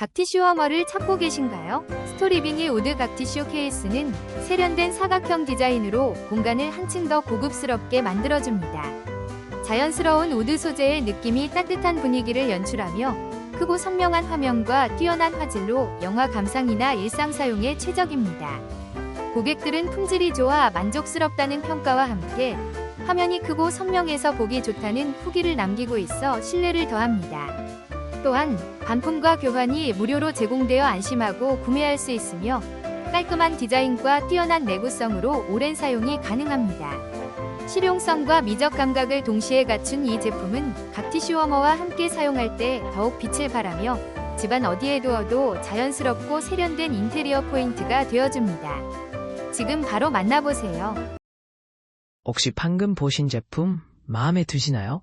각티슈 워머를 찾고 계신가요? 스토리빙의 우드 각티슈 케이스는 세련된 사각형 디자인으로 공간을 한층 더 고급스럽게 만들어줍니다. 자연스러운 우드 소재의 느낌이 따뜻한 분위기를 연출하며 크고 선명한 화면과 뛰어난 화질로 영화 감상이나 일상 사용에 최적입니다. 고객들은 품질이 좋아 만족스럽다는 평가와 함께 화면이 크고 선명해서 보기 좋다는 후기를 남기고 있어 신뢰를 더합니다. 또한 반품과 교환이 무료로 제공되어 안심하고 구매할 수 있으며 깔끔한 디자인과 뛰어난 내구성으로 오랜 사용이 가능합니다. 실용성과 미적 감각을 동시에 갖춘 이 제품은 각티슈 워머와 함께 사용할 때 더욱 빛을 발하며 집안 어디에 두어도 자연스럽고 세련된 인테리어 포인트가 되어줍니다. 지금 바로 만나보세요. 혹시 방금 보신 제품 마음에 드시나요?